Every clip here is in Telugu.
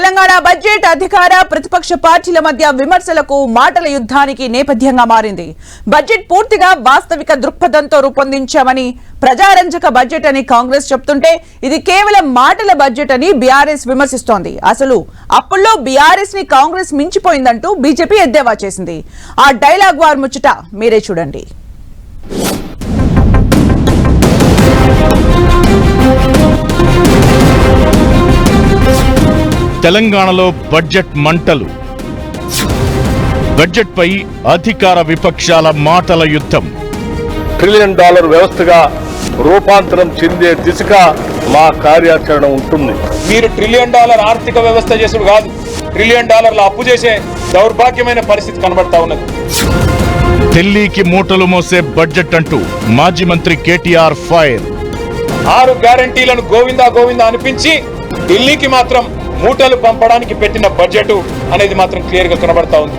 తెలంగాణ బడ్జెట్ అధికార ప్రతిపక్ష పార్టీల మధ్య విమర్శలకు మాటల యుద్ధానికి నేపథ్యంగా మారింది. బడ్జెట్ పూర్తిగా వాస్తవిక దృక్పథంతో రూపొందించామని ప్రజారంజక బడ్జెట్ అని కాంగ్రెస్ చెప్తుంటే ఇది కేవలం మాటల బడ్జెట్ అని బీఆర్ఎస్ విమర్శిస్తోంది. అసలు అప్పుల్లో బీఆర్ఎస్ని కాంగ్రెస్ మించిపోయిందంటూ బీజేపీ ఎద్దేవా చేసింది. ఆ డైలాగ్ వార్ ముచ్చట మీరే చూడండి. తెలంగాణలో బడ్జెట్ మంటలు. బడ్జెట్పై అధికార విపక్షాల మాటల యుద్ధం. ట్రిలియన్ డాలర్ వ్యవస్థగా రూపాంతరం చెందే దిశగా మా కార్యాచరణ ఉంటుంది. మీరు ట్రిలియన్ డాలర్ ఆర్థిక వ్యవస్థ చేసుడు కాదు. ట్రిలియన్ డాలర్ల అప్పు చేసే దౌర్భాగ్యమైన పరిస్థితి కనబడతా ఉన్నది. ఢిల్లీకి మూటలు మోసే బడ్జెట్ అంటూ మాజీ మంత్రి కేటీఆర్ ఫైర్. ఆరు గ్యారంటీలను గోవిందా గోవిందా అనిపించి ఢిల్లీకి మాత్రం మూటలు పంపడానికి పెట్టిన బడ్జెట్ అనేది మాత్రం క్లియర్గా కనబడతా ఉంది.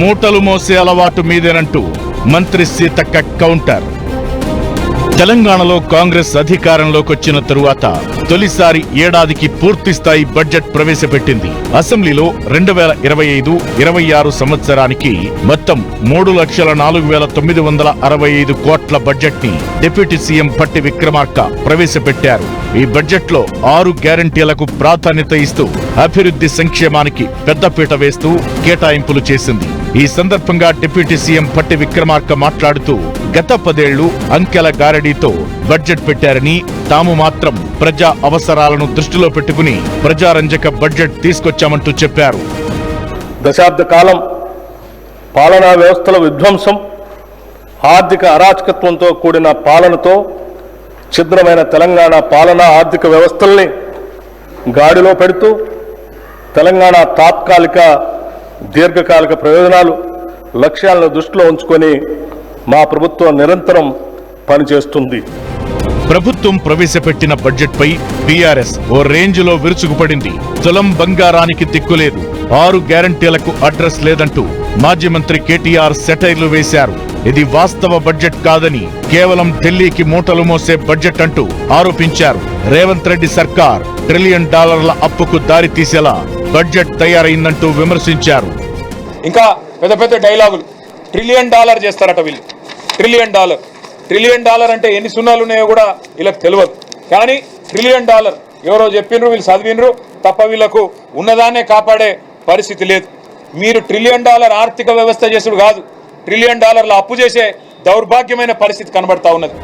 మూటలు మోసే అలవాటు మీదేనంటూ మంత్రి సీతక్క కౌంటర్ తెలంగాణలో కాంగ్రెస్ అధికారంలోకి వచ్చిన తరువాత తొలిసారి ఏడాదికి పూర్తి స్థాయి బడ్జెట్ ప్రవేశపెట్టింది. అసెంబ్లీలో రెండు వేల ఇరవై ఐదు ఇరవై ఆరు సంవత్సరానికి మొత్తం మూడు లక్షల నాలుగు వేల తొమ్మిది వందల అరవై ఐదు కోట్ల బడ్జెట్ని డిప్యూటీ సీఎం పట్టి విక్రమార్క ప్రవేశపెట్టారు. ఈ బడ్జెట్లో ఆరు గ్యారంటీలకు ప్రాధాన్యత ఇస్తూ అభివృద్ధి సంక్షేమానికి పెద్దపీట వేస్తూ కేటాయింపులు చేసింది. ఈ సందర్భంగా డిప్యూటీ సీఎం పట్టి విక్రమార్క మాట్లాడుతూ గత పదేళ్ళు అంకెల గారడీతో బడ్జెట్ పెట్టారని తాము మాత్రం ప్రజా అవసరాలను దృష్టిలో పెట్టుకుని ప్రజారంజక బడ్జెట్ తీసుకొచ్చామంటూ చెప్పారు. దశాబ్ద కాలం పాలనా వ్యవస్థల విధ్వంసం ఆర్థిక అరాచకత్వంతో కూడిన పాలనతో ఛిద్రమైన తెలంగాణ పాలనా ఆర్థిక వ్యవస్థల్ని గాడిలో పెడుతూ తెలంగాణ తాత్కాలిక దీర్ఘకాలిక ప్రయోజనాలు లక్ష్యాలను దృష్టిలో ఉంచుకొని మా ప్రభుత్వం నిరంతరం పనిచేస్తుంది. ప్రభుత్వం ప్రవేశపెట్టిన బడ్జెట్ పై బీఆర్ఎస్ ఓ రేంజ్లో విరుచుకుపడింది. తులం బంగారానికి దిక్కులేదు ఆరు గ్యారంటీలకు అడ్రస్ లేదంటూ మాజీ మంత్రి కేటీఆర్ సెటైర్లు వేశారు. ఇది వాస్తవ బడ్జెట్ కాదని కేవలం ఢిల్లీకి మూటలు మోసే బడ్జెట్ అంటూ ఆరోపించారు. రేవంత్ రెడ్డి సర్కార్ ట్రిలియన్ డాలర్ల అప్పుకు దారి తీసేలా బడ్జెట్ తయారైందంటూ విమర్శించారు. ఇంకా పెద్ద పెద్ద డైలాగులు. ట్రిలియన్ డాలర్ చేస్తారట వీళ్ళు. Trillion dollar. ట్రిలియన్ డాలర్ అంటే ఎన్ని సున్నాలు ఉన్నాయో కూడా వీళ్ళకి తెలియదు కానీ ట్రిలియన్ డాలర్ ఎవరో చెప్పిండ్రు వీళ్ళు చదివినరు తప్ప వీళ్ళకు ఉన్నదాన్నే కాపాడే పరిస్థితి లేదు. మీరు ట్రిలియన్ డాలర్ ఆర్థిక వ్యవస్థ చేసుడు కాదు. ట్రిలియన్ డాలర్ల అప్పు చేసే దౌర్భాగ్యమైన పరిస్థితి కనబడతా ఉన్నది.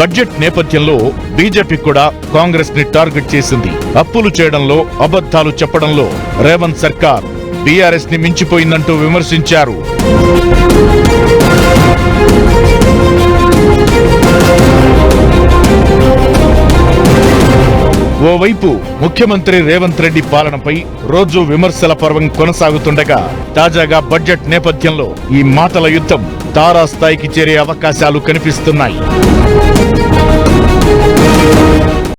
బడ్జెట్ నేపథ్యంలో బీజేపీ కూడా కాంగ్రెస్ని టార్గెట్ చేసింది. అప్పులు చేయడంలో అబద్ధాలు చెప్పడంలో రేవంత్ సర్కార్. బీఆర్ఎస్ని మించిపోయిందంటూ విమర్శించారు. ఓవైపు ముఖ్యమంత్రి రేవంత్ రెడ్డి పాలనపై రోజు విమర్శల పర్వం కొనసాగుతుండగా తాజాగా బడ్జెట్ నేపథ్యంలో ఈ మాటల యుద్ధం తారాస్థాయికి చేరే అవకాశాలు కనిపిస్తున్నాయి.